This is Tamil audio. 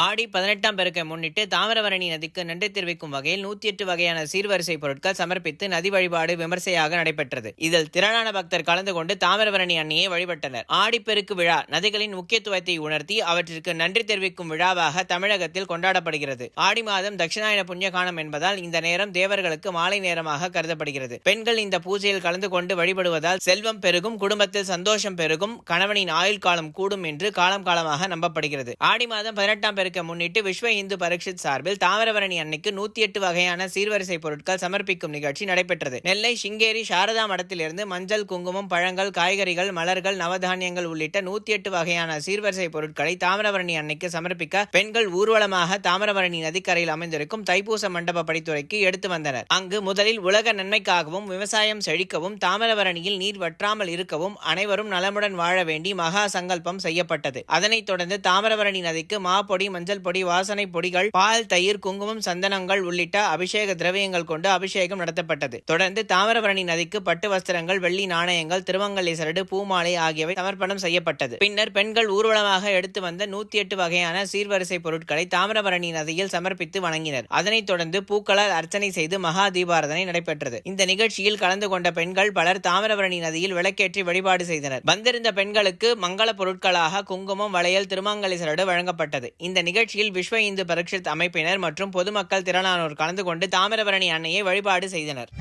ஆடி பதினெட்டாம் பெருக்கை முன்னிட்டு தாமிரபரணி நதிக்கு நன்றி தெரிவிக்கும் வகையில் நூத்தி எட்டு வகையான சீர்வரிசை பொருட்கள் சமர்ப்பித்து நதி வழிபாடு விமர்சையாக நடைபெற்றது. இதில் திரளான பக்தர் கலந்து கொண்டு தாமிரபரணி அன்னையை வழிபட்டனர். ஆடிப்பெருக்கு விழா நதிகளின் முக்கியத்துவத்தை உணர்த்தி அவற்றிற்கு நன்றி தெரிவிக்கும் விழாவாக தமிழகத்தில் கொண்டாடப்படுகிறது. ஆடி மாதம் தட்சிணாயன புண்ணியகானம் என்பதால் இந்த நேரம் தேவர்களுக்கு மாலை நேரமாக கருதப்படுகிறது. பெண்கள் இந்த பூஜையில் கலந்து கொண்டு வழிபடுவதால் செல்வம் பெருகும் குடும்பத்தில் சந்தோஷம் பெருகும் கணவனின் ஆயுள் காலம் கூடும் என்று காலம் காலமாக நம்பப்படுகிறது. ஆடி மாதம் பதினெட்டாம் பெருக்க முன்னிட்டு விஸ்வ இந்து பரீட்சித் சார்பில் தாமிரபரணி அன்னைக்கு நூத்தி எட்டு வகையான சீர்வரிசை பொருட்கள் சமர்ப்பிக்கும் நிகழ்ச்சி நடைபெற்றது. நெல்லை சிங்கேரி சாரதா மடத்திலிருந்து மஞ்சள் குங்குமம் பழங்கள் காய்கறிகள் மலர்கள் நவதானியங்கள் உள்ளிட்ட நூத்தி எட்டு வகையான சீர்வரிசை பொருட்களை தாமிரபரணி அன்னைக்கு சமர்ப்பிக்க பெண்கள் ஊர்வலமாக தாமிரபரணி நதிக்கரையில் அமைந்திருக்கும் தைப்பூச மண்டப படித்துறைக்கு எடுத்து வந்தனர். அங்கு முதலில் உலக நன்மைக்காகவும் விவசாயம் செழிக்கவும் தாமிரபரணியில் நீர் வற்றாமல் இருக்கவும் அனைவரும் நலமுடன் வாழ வேண்டி மகா சங்கல்பம் செய்யப்பட்டது. அதனைத் தொடர்ந்து தாமிரபரணி நதிக்கு மாபொடி மஞ்சள் பொடி வாசனை பொடிகள் பால் தயிர் குங்குமம் சந்தனங்கள் உள்ளிட்ட அபிஷேக திரவியங்கள் கொண்டு அபிஷேகம் நடத்தப்பட்டது. தொடர்ந்து தாமிரபரணி நதிக்கு பட்டு வஸ்திரங்கள் வெள்ளி நாணயங்கள் திருமங்கலை சரடு பூமாலை ஆகியவை சமர்ப்பணம் செய்யப்பட்டது. பின்னர் பெண்கள் ஊர்வலமாக எடுத்து வந்த நூத்தி எட்டு வகையான சீர்வரிசை பொருட்களை தாமிரபரணி நதியில் சமர்ப்பித்து வணங்கினர். அதனைத் தொடர்ந்து பூக்களால் அர்ச்சனை செய்து மகா தீபாரதனை நடைபெற்றது. இந்த நிகழ்ச்சியில் கலந்து கொண்ட பெண்கள் பலர் தாமிரபரணி நதியில் விளக்கேற்றி வழிபாடு செய்தனர். வந்திருந்த பெண்களுக்கு மங்கள பொருட்களாக குங்குமம் வளையல் திருமங்கலை சரடு வழங்கப்பட்டது. இந்த நிகழ்ச்சியில் விஸ்வ இந்து பரிஷத் அமைப்பினர் மற்றும் பொதுமக்கள் திரளானோர் கலந்து கொண்டு தாமிரபரணி அன்னையை வழிபாடு செய்தனர்.